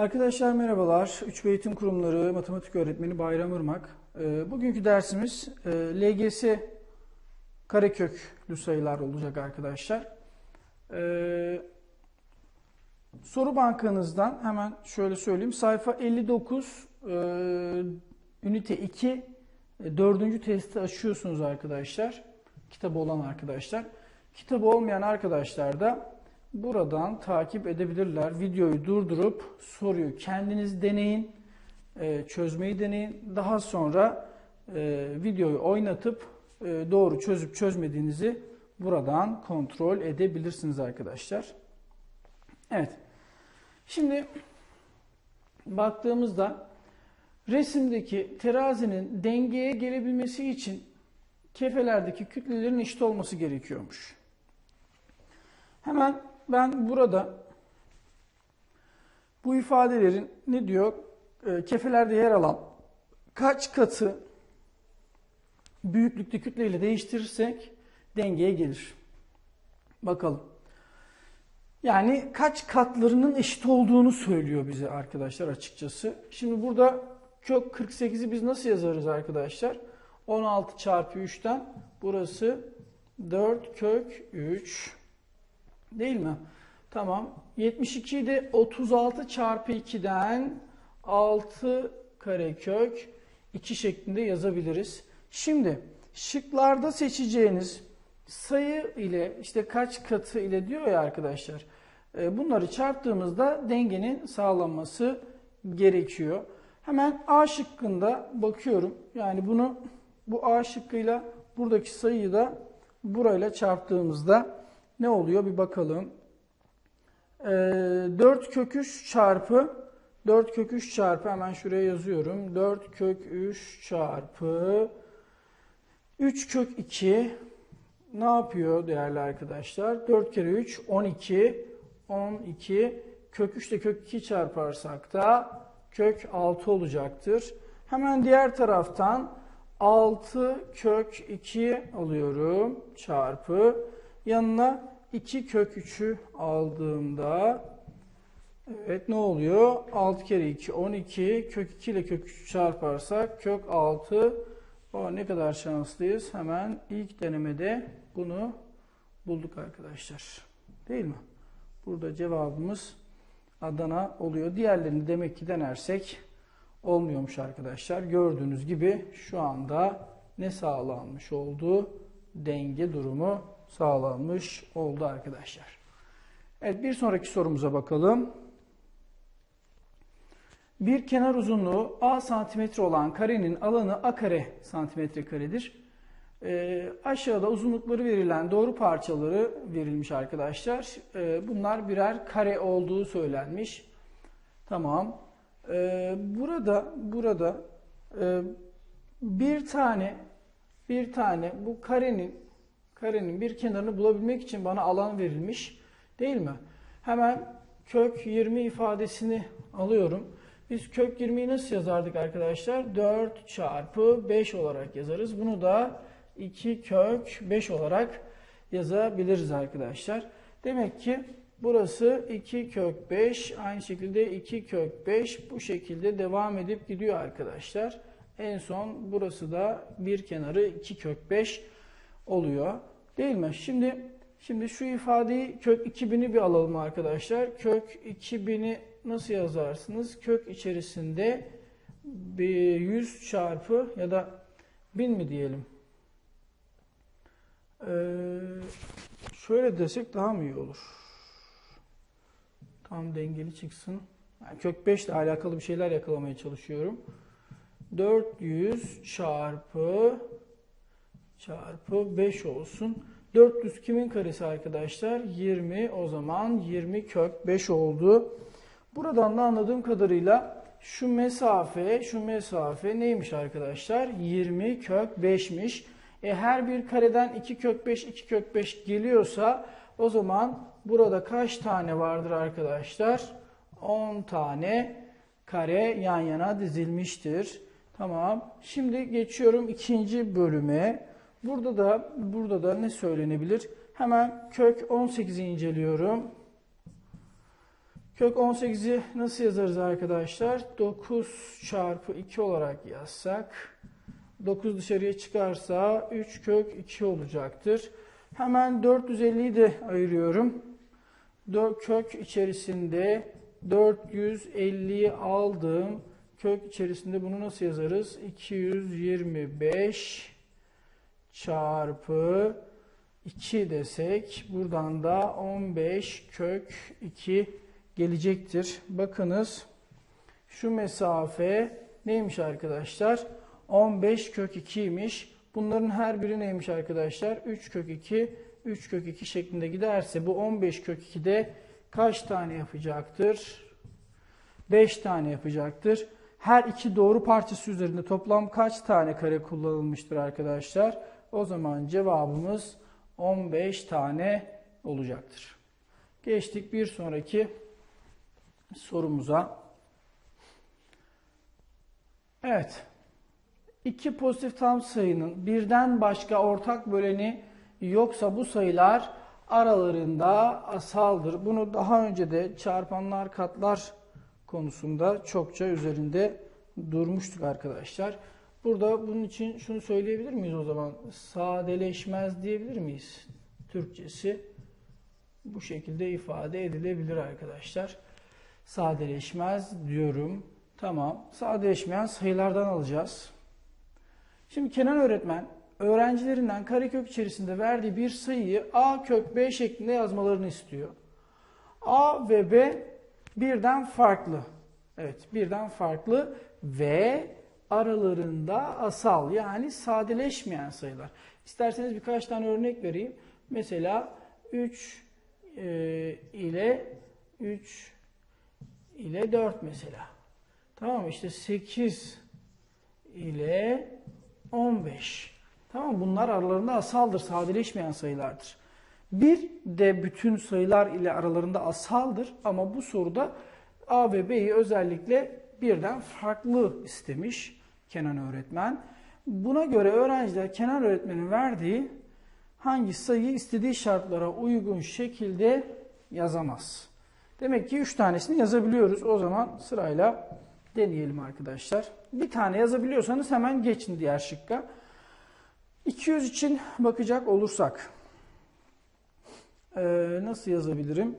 Arkadaşlar merhabalar. Üç Eğitim Kurumları Matematik Öğretmeni Bayram Irmak. Ee, Bugünkü dersimiz e, LGS kareköklü sayılar olacak arkadaşlar. Ee, Soru bankanızdan hemen şöyle söyleyeyim. Sayfa 59 e, ünite 2 e, dördüncü testi açıyorsunuz arkadaşlar. Kitabı olan arkadaşlar. Kitabı olmayan arkadaşlar da buradan takip edebilirler. Videoyu durdurup soruyu kendiniz deneyin, e, çözmeyi deneyin. Daha sonra e, videoyu oynatıp e, doğru çözüp çözmediğinizi buradan kontrol edebilirsiniz arkadaşlar. Evet. Şimdi baktığımızda resimdeki terazinin dengeye gelebilmesi için kefelerdeki kütlelerin eşit olması gerekiyormuş. Hemen ben burada bu ifadelerin ne diyor? E, kefelerde yer alan kaç katı büyüklükte kütleyle değiştirirsek dengeye gelir. Bakalım. Yani kaç katlarının eşit olduğunu söylüyor bize arkadaşlar açıkçası. Şimdi burada kök 48'i biz nasıl yazarız arkadaşlar? 16 çarpı 3'ten burası 4 kök 3 değil mi? Tamam. 72'yi de 36 çarpı 2'den 6 karekök 2 şeklinde yazabiliriz. Şimdi şıklarda seçeceğiniz sayı ile işte kaç katı ile diyor ya arkadaşlar. E, bunları çarptığımızda dengenin sağlanması gerekiyor. Hemen A şıkkında bakıyorum. Yani bunu bu A şıkkıyla buradaki sayıyı da burayla çarptığımızda ne oluyor bir bakalım. E, 4 kök 3 çarpı 4 kök 3 çarpı hemen şuraya yazıyorum. 4 kök 3 çarpı 3 kök 2 ne yapıyor değerli arkadaşlar? 4 kere 3 12 12 kök 3 ile kök 2 çarparsak da kök 6 olacaktır. Hemen diğer taraftan 6 kök 2 alıyorum çarpı yanına 2 kök 3'ü aldığımda evet ne oluyor? 6 kere 2 12 kök 2 ile kök 3 çarparsak kök 6 o ne kadar şanslıyız. Hemen ilk denemede bunu bulduk arkadaşlar. Değil mi? Burada cevabımız Adana oluyor. Diğerlerini demek ki denersek olmuyormuş arkadaşlar. Gördüğünüz gibi şu anda ne sağlanmış oldu? Denge durumu sağlanmış oldu arkadaşlar. Evet bir sonraki sorumuza bakalım. Bir kenar uzunluğu a santimetre olan karenin alanı a kare santimetre karedir. E, aşağıda uzunlukları verilen doğru parçaları verilmiş arkadaşlar. E, bunlar birer kare olduğu söylenmiş. Tamam. E, burada burada e, bir tane bir tane bu karenin karenin bir kenarını bulabilmek için bana alan verilmiş. Değil mi? Hemen kök 20 ifadesini alıyorum. Biz kök 20'yi nasıl yazardık arkadaşlar? 4 çarpı 5 olarak yazarız. Bunu da 2 kök 5 olarak yazabiliriz arkadaşlar. Demek ki burası 2 kök 5 aynı şekilde 2 kök 5 bu şekilde devam edip gidiyor arkadaşlar. En son burası da bir kenarı 2 kök 5 oluyor. Değil mi? Şimdi şimdi şu ifadeyi kök 2000'i bir alalım arkadaşlar. Kök 2000'i nasıl yazarsınız? Kök içerisinde 100 çarpı ya da 1000 mi diyelim? Ee, şöyle desek daha mı iyi olur? Tam dengeli çıksın. Yani kök 5 ile alakalı bir şeyler yakalamaya çalışıyorum. 400 çarpı çarpı 5 olsun. 400 kimin karesi arkadaşlar? 20 o zaman 20 kök 5 oldu. Buradan da anladığım kadarıyla şu mesafe, şu mesafe neymiş arkadaşlar? 20 kök 5'miş. E her bir kareden 2 kök 5, 2 kök 5 geliyorsa o zaman burada kaç tane vardır arkadaşlar? 10 tane kare yan yana dizilmiştir. Tamam. Şimdi geçiyorum ikinci bölüme. Burada da burada da ne söylenebilir? Hemen kök 18'i inceliyorum. Kök 18'i nasıl yazarız arkadaşlar? 9 çarpı 2 olarak yazsak 9 dışarıya çıkarsa 3 kök 2 olacaktır. Hemen 450'yi de ayırıyorum. 4 kök içerisinde 450'yi aldım. Kök içerisinde bunu nasıl yazarız? 225 çarpı 2 desek buradan da 15 kök 2 gelecektir. Bakınız şu mesafe neymiş arkadaşlar? 15 kök 2'ymiş. Bunların her biri neymiş arkadaşlar? 3 kök 2, 3 kök 2 şeklinde giderse bu 15 kök 2'de kaç tane yapacaktır? 5 tane yapacaktır. Her iki doğru parçası üzerinde toplam kaç tane kare kullanılmıştır arkadaşlar? O zaman cevabımız 15 tane olacaktır. Geçtik bir sonraki sorumuza. Evet. İki pozitif tam sayının birden başka ortak böleni yoksa bu sayılar aralarında asaldır. Bunu daha önce de çarpanlar katlar konusunda çokça üzerinde durmuştuk arkadaşlar. Burada bunun için şunu söyleyebilir miyiz o zaman? Sadeleşmez diyebilir miyiz? Türkçesi bu şekilde ifade edilebilir arkadaşlar. Sadeleşmez diyorum. Tamam. Sadeleşmeyen sayılardan alacağız. Şimdi Kenan öğretmen öğrencilerinden karekök içerisinde verdiği bir sayıyı a kök b şeklinde yazmalarını istiyor. a ve b birden farklı. Evet birden farklı ve aralarında asal yani sadeleşmeyen sayılar. İsterseniz birkaç tane örnek vereyim. Mesela 3 e, ile 3 ile 4 mesela. Tamam işte 8 ile 15. Tamam bunlar aralarında asaldır, sadeleşmeyen sayılardır. Bir de bütün sayılar ile aralarında asaldır ama bu soruda A ve B'yi özellikle birden farklı istemiş Kenan öğretmen. Buna göre öğrenciler Kenan öğretmenin verdiği hangi sayıyı istediği şartlara uygun şekilde yazamaz. Demek ki 3 tanesini yazabiliyoruz. O zaman sırayla deneyelim arkadaşlar. Bir tane yazabiliyorsanız hemen geçin diğer şıkka. 200 için bakacak olursak e, nasıl yazabilirim?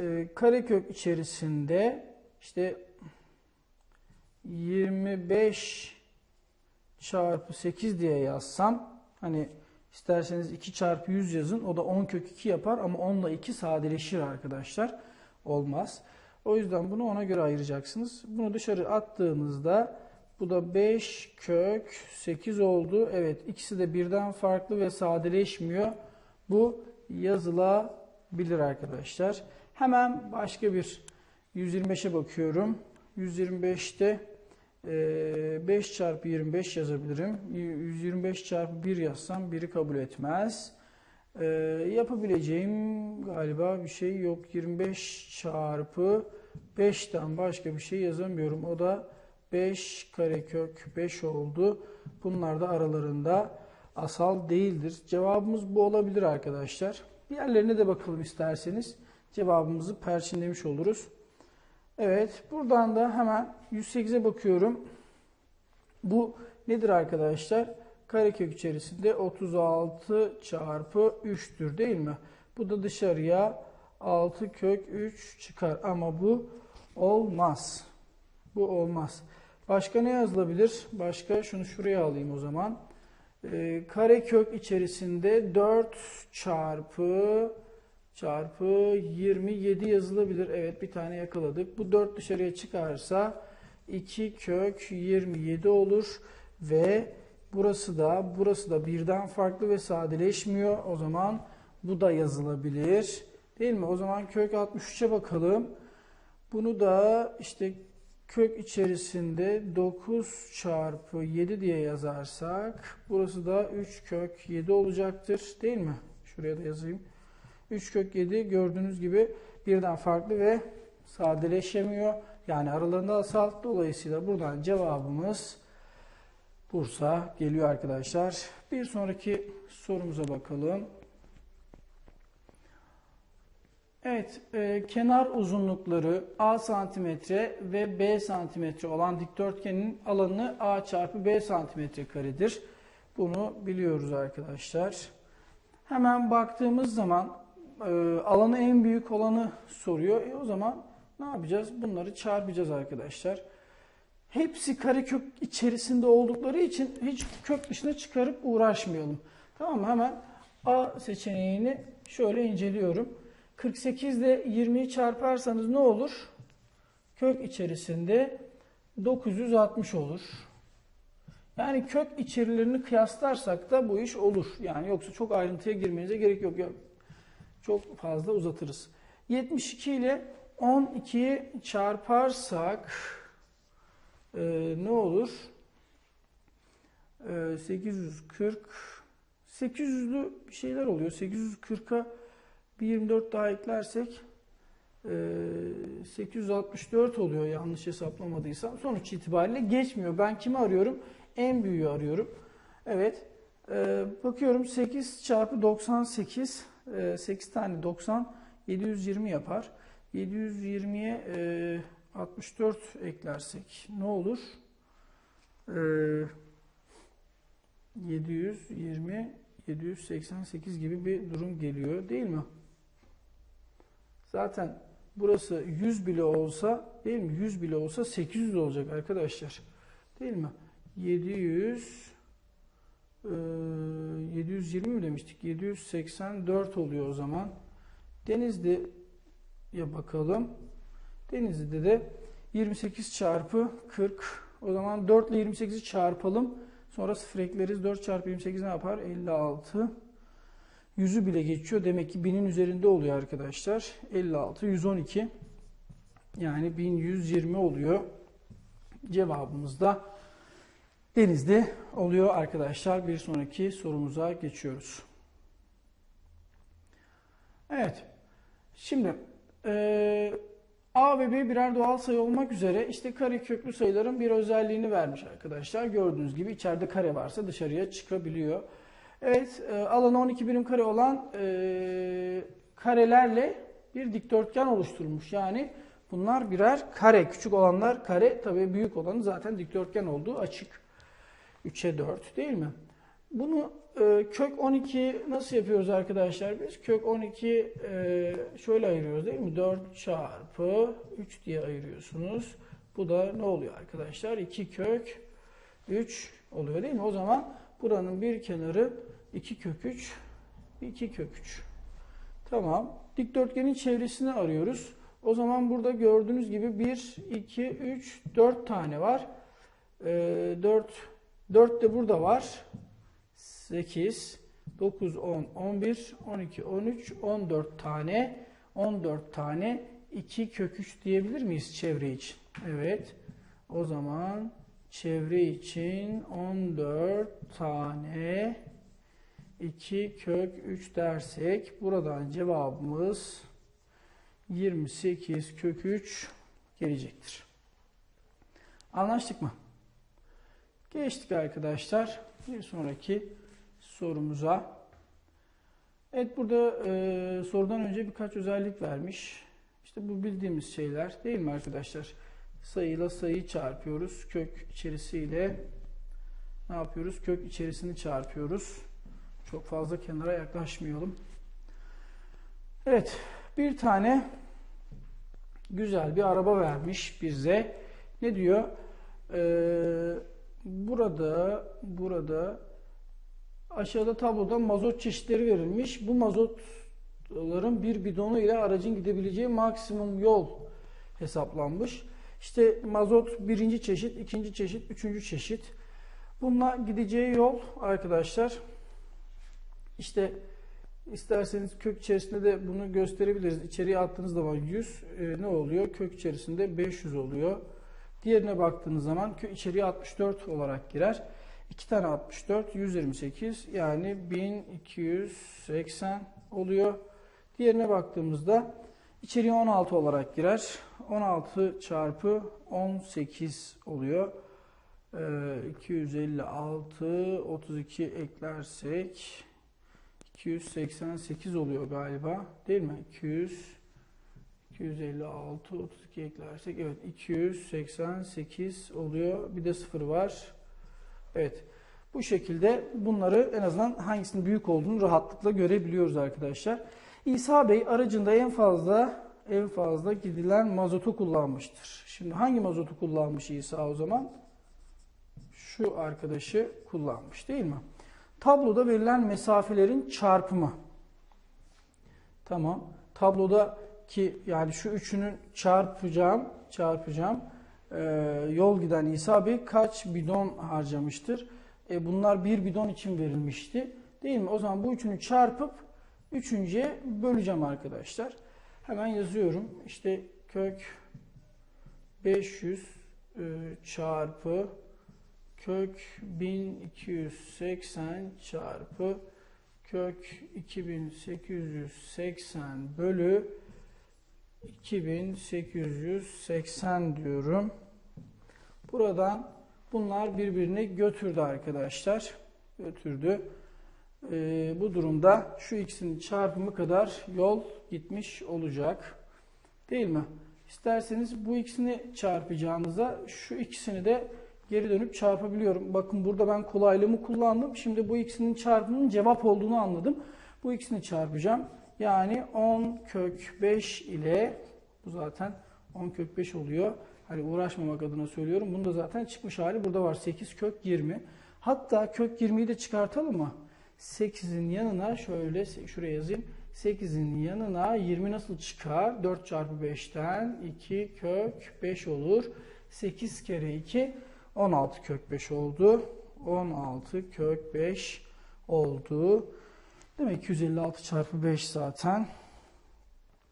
E, karekök içerisinde işte 25 çarpı 8 diye yazsam hani isterseniz 2 çarpı 100 yazın o da 10 kök 2 yapar ama 10 ile 2 sadeleşir arkadaşlar. Olmaz. O yüzden bunu ona göre ayıracaksınız. Bunu dışarı attığınızda bu da 5 kök 8 oldu. Evet ikisi de birden farklı ve sadeleşmiyor. Bu yazılabilir arkadaşlar. Hemen başka bir 125'e bakıyorum. 125'te 5 çarpı 25 yazabilirim. 125 çarpı 1 yazsam 1'i kabul etmez. Ee, yapabileceğim galiba bir şey yok. 25 çarpı 5'ten başka bir şey yazamıyorum. O da 5 karekök 5 oldu. Bunlar da aralarında asal değildir. Cevabımız bu olabilir arkadaşlar. Diğerlerine de bakalım isterseniz. Cevabımızı perçinlemiş oluruz. Evet buradan da hemen 108'e bakıyorum. Bu nedir arkadaşlar? Karekök içerisinde 36 çarpı 3'tür değil mi? Bu da dışarıya 6 kök 3 çıkar ama bu olmaz. Bu olmaz. Başka ne yazılabilir? Başka şunu şuraya alayım o zaman. Ee, karekök içerisinde 4 çarpı çarpı 27 yazılabilir. Evet bir tane yakaladık. Bu 4 dışarıya çıkarsa 2 kök 27 olur ve burası da burası da birden farklı ve sadeleşmiyor. O zaman bu da yazılabilir. Değil mi? O zaman kök 63'e bakalım. Bunu da işte kök içerisinde 9 çarpı 7 diye yazarsak burası da 3 kök 7 olacaktır. Değil mi? Şuraya da yazayım. 3 kök 7 gördüğünüz gibi birden farklı ve sadeleşemiyor. Yani aralarında asal. Dolayısıyla buradan cevabımız Bursa geliyor arkadaşlar. Bir sonraki sorumuza bakalım. Evet, e, kenar uzunlukları A santimetre ve B santimetre olan dikdörtgenin alanı A çarpı B santimetre karedir. Bunu biliyoruz arkadaşlar. Hemen baktığımız zaman e, alanı en büyük olanı soruyor. E, o zaman ne yapacağız? Bunları çarpacağız arkadaşlar. Hepsi karekök içerisinde oldukları için hiç kök dışına çıkarıp uğraşmayalım. Tamam mı? Hemen A seçeneğini şöyle inceliyorum. 48 ile 20'yi çarparsanız ne olur? Kök içerisinde 960 olur. Yani kök içerilerini kıyaslarsak da bu iş olur. Yani yoksa çok ayrıntıya girmenize gerek yok. Çok fazla uzatırız. 72 ile 12'yi çarparsak e, ne olur? E, 840 800'lü bir şeyler oluyor. 840'a bir 24 daha eklersek e, 864 oluyor yanlış hesaplamadıysam. Sonuç itibariyle geçmiyor. Ben kimi arıyorum? En büyüğü arıyorum. Evet. E, bakıyorum 8 çarpı 98 e, 8 tane 90 720 yapar. 720'ye e, 64 eklersek ne olur? E, 720 788 gibi bir durum geliyor değil mi? Zaten burası 100 bile olsa değil mi? 100 bile olsa 800 olacak arkadaşlar. Değil mi? 700 e, 720 mi demiştik? 784 oluyor o zaman. Denizli'ye bakalım. Denizli'de de 28 çarpı 40. O zaman 4 ile 28'i çarpalım. Sonra sıfır ekleriz. 4 çarpı 28 ne yapar? 56. Yüzü bile geçiyor. Demek ki 1000'in üzerinde oluyor arkadaşlar. 56, 112. Yani 1120 oluyor. Cevabımız da Denizli oluyor arkadaşlar. Bir sonraki sorumuza geçiyoruz. Evet. Şimdi e, A ve B birer doğal sayı olmak üzere işte kare köklü sayıların bir özelliğini vermiş arkadaşlar. Gördüğünüz gibi içeride kare varsa dışarıya çıkabiliyor. Evet, e, alanı 12 birim kare olan e, karelerle bir dikdörtgen oluşturmuş. Yani bunlar birer kare. Küçük olanlar kare, tabii büyük olanı zaten dikdörtgen olduğu açık. 3'e 4 değil mi? Bunu e, kök 12 nasıl yapıyoruz arkadaşlar biz? Kök 12 e, şöyle ayırıyoruz değil mi? 4 çarpı 3 diye ayırıyorsunuz. Bu da ne oluyor arkadaşlar? 2 kök 3 oluyor değil mi? O zaman buranın bir kenarı 2 kök 3, 2 kök 3. Tamam. Dikdörtgenin çevresini arıyoruz. O zaman burada gördüğünüz gibi 1, 2, 3, 4 tane var. E, 4, 4 de burada var. 8, 9, 10, 11, 12, 13, 14 tane 14 tane 2 kök 3 diyebilir miyiz çevre için? Evet. O zaman çevre için 14 tane 2 kök 3 dersek buradan cevabımız 28 kök 3 gelecektir. Anlaştık mı? Geçtik arkadaşlar. Bir sonraki sorumuza. Evet burada e, sorudan önce birkaç özellik vermiş. İşte bu bildiğimiz şeyler değil mi arkadaşlar? Sayıyla sayıyı çarpıyoruz. Kök içerisiyle ne yapıyoruz? Kök içerisini çarpıyoruz. Çok fazla kenara yaklaşmayalım. Evet bir tane güzel bir araba vermiş bize. Ne diyor? Ee, burada burada Aşağıda tabloda mazot çeşitleri verilmiş. Bu mazotların bir bidonu ile aracın gidebileceği maksimum yol hesaplanmış. İşte mazot birinci çeşit, ikinci çeşit, üçüncü çeşit. Bununla gideceği yol arkadaşlar işte isterseniz kök içerisinde de bunu gösterebiliriz. İçeriye attığınız zaman 100 e, ne oluyor? Kök içerisinde 500 oluyor. Diğerine baktığınız zaman içeriye 64 olarak girer. 2 tane 64 128 yani 1280 oluyor. Diğerine baktığımızda içeriye 16 olarak girer. 16 çarpı 18 oluyor. Ee, 256 32 eklersek 288 oluyor galiba. Değil mi? 200 256, 32 eklersek evet 288 oluyor. Bir de sıfır var. Evet. Bu şekilde bunları en azından hangisinin büyük olduğunu rahatlıkla görebiliyoruz arkadaşlar. İsa Bey aracında en fazla en fazla gidilen mazotu kullanmıştır. Şimdi hangi mazotu kullanmış İsa o zaman? Şu arkadaşı kullanmış değil mi? Tabloda verilen mesafelerin çarpımı. Tamam. Tabloda ki yani şu üçünü çarpacağım, çarpacağım. Ee, yol giden İsa Bey kaç bidon harcamıştır? E, bunlar bir bidon için verilmişti. Değil mi? O zaman bu üçünü çarpıp üçüncüye böleceğim arkadaşlar. Hemen yazıyorum. İşte kök 500 e, çarpı kök 1280 çarpı kök 2880 bölü 2880 diyorum. Buradan bunlar birbirini götürdü arkadaşlar. Götürdü. Ee, bu durumda şu ikisinin çarpımı kadar yol gitmiş olacak. Değil mi? İsterseniz bu ikisini çarpacağınıza şu ikisini de geri dönüp çarpabiliyorum. Bakın burada ben kolaylığımı kullandım. Şimdi bu ikisinin çarpımının cevap olduğunu anladım. Bu ikisini çarpacağım. Yani 10 kök 5 ile bu zaten 10 kök 5 oluyor. Hani uğraşmamak adına söylüyorum. Bunda zaten çıkmış hali burada var. 8 kök 20. Hatta kök 20'yi de çıkartalım mı? 8'in yanına şöyle şuraya yazayım. 8'in yanına 20 nasıl çıkar? 4 çarpı 5'ten 2 kök 5 olur. 8 kere 2 16 kök 5 oldu. 16 kök 5 oldu. Demek 256 çarpı 5 zaten.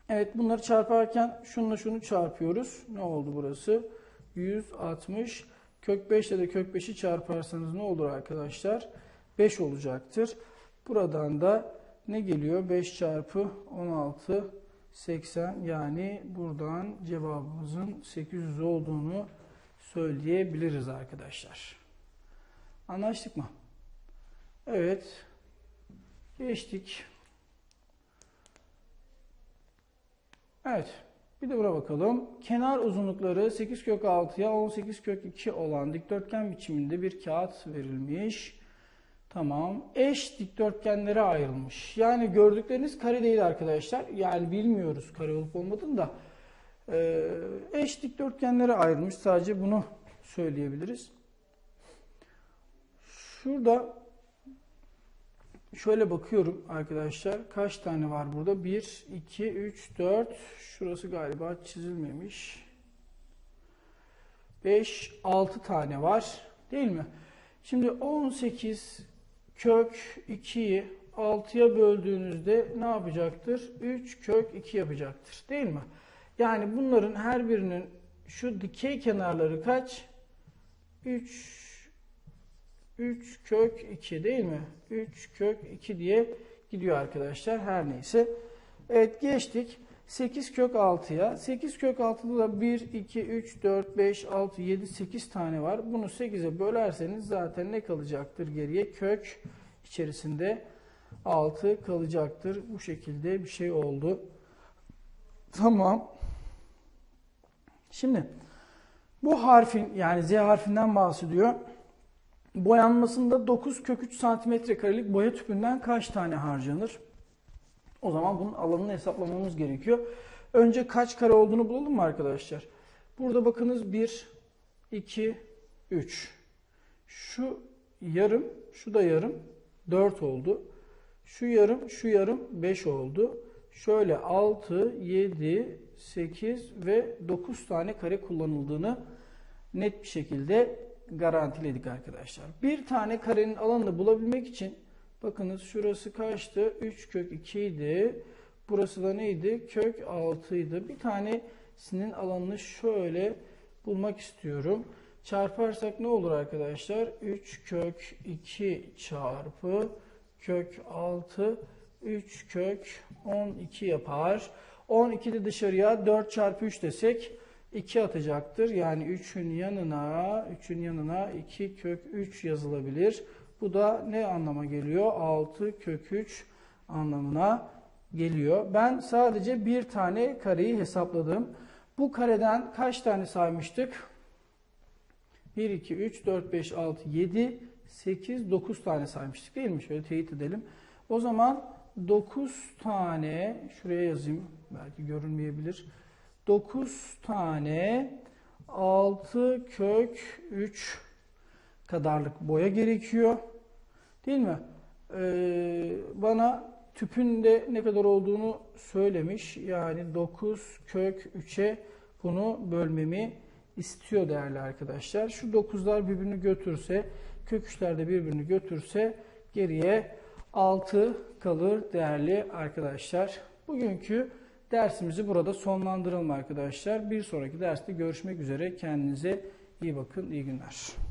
Evet bunları çarparken şununla şunu çarpıyoruz. Ne oldu burası? 160. Kök 5 ile de kök 5'i çarparsanız ne olur arkadaşlar? 5 olacaktır. Buradan da ne geliyor? 5 çarpı 16 80 yani buradan cevabımızın 800 olduğunu söyleyebiliriz arkadaşlar. Anlaştık mı? Evet. Geçtik. Evet. Bir de buna bakalım. Kenar uzunlukları 8 kök 6'ya 18 kök 2 olan dikdörtgen biçiminde bir kağıt verilmiş. Tamam. Eş dikdörtgenlere ayrılmış. Yani gördükleriniz kare değil arkadaşlar. Yani bilmiyoruz kare olup olmadığını da. Ee, eş dikdörtgenlere ayrılmış. Sadece bunu söyleyebiliriz. Şurada şöyle bakıyorum arkadaşlar. Kaç tane var burada? 1, 2, 3, 4. Şurası galiba çizilmemiş. 5, 6 tane var. Değil mi? Şimdi 18 kök 2'yi 6'ya böldüğünüzde ne yapacaktır? 3 kök 2 yapacaktır. Değil mi? Yani bunların her birinin şu dikey kenarları kaç? 3 3 kök 2 değil mi? 3 kök 2 diye gidiyor arkadaşlar. Her neyse. Evet geçtik. 8 kök 6'ya. 8 kök 6'da da 1, 2, 3, 4, 5, 6, 7, 8 tane var. Bunu 8'e bölerseniz zaten ne kalacaktır geriye? Kök içerisinde 6 kalacaktır. Bu şekilde bir şey oldu. Tamam. Şimdi bu harfin yani Z harfinden bahsediyor. Boyanmasında 9 kök 3 santimetre karelik boya tüpünden kaç tane harcanır? O zaman bunun alanını hesaplamamız gerekiyor. Önce kaç kare olduğunu bulalım mı arkadaşlar? Burada bakınız 1, 2, 3. Şu yarım, şu da yarım 4 oldu. Şu yarım, şu yarım 5 oldu. Şöyle 6, 7, 8 ve 9 tane kare kullanıldığını net bir şekilde garantiledik arkadaşlar. Bir tane karenin alanını bulabilmek için bakınız şurası kaçtı? 3 kök 2 idi. Burası da neydi? Kök 6 idi. Bir tanesinin alanını şöyle bulmak istiyorum. Çarparsak ne olur arkadaşlar? 3 kök 2 çarpı kök 6 3 kök 12 yapar. 12 de dışarıya 4 çarpı 3 desek 2 atacaktır. Yani 3'ün yanına 3'ün yanına 2 kök 3 yazılabilir. Bu da ne anlama geliyor? 6 kök 3 anlamına geliyor. Ben sadece bir tane kareyi hesapladım. Bu kareden kaç tane saymıştık? 1, 2, 3, 4, 5, 6, 7, 8, 9 tane saymıştık değil mi? Şöyle teyit edelim. O zaman 9 tane, şuraya yazayım belki görünmeyebilir. 9 tane 6 kök 3 kadarlık boya gerekiyor. Değil mi? Ee, bana tüpün de ne kadar olduğunu söylemiş. Yani 9 kök 3'e bunu bölmemi istiyor değerli arkadaşlar. Şu 9'lar birbirini götürse, kök 3'ler de birbirini götürse geriye 6 kalır değerli arkadaşlar. Bugünkü dersimizi burada sonlandıralım arkadaşlar. Bir sonraki derste görüşmek üzere. Kendinize iyi bakın. İyi günler.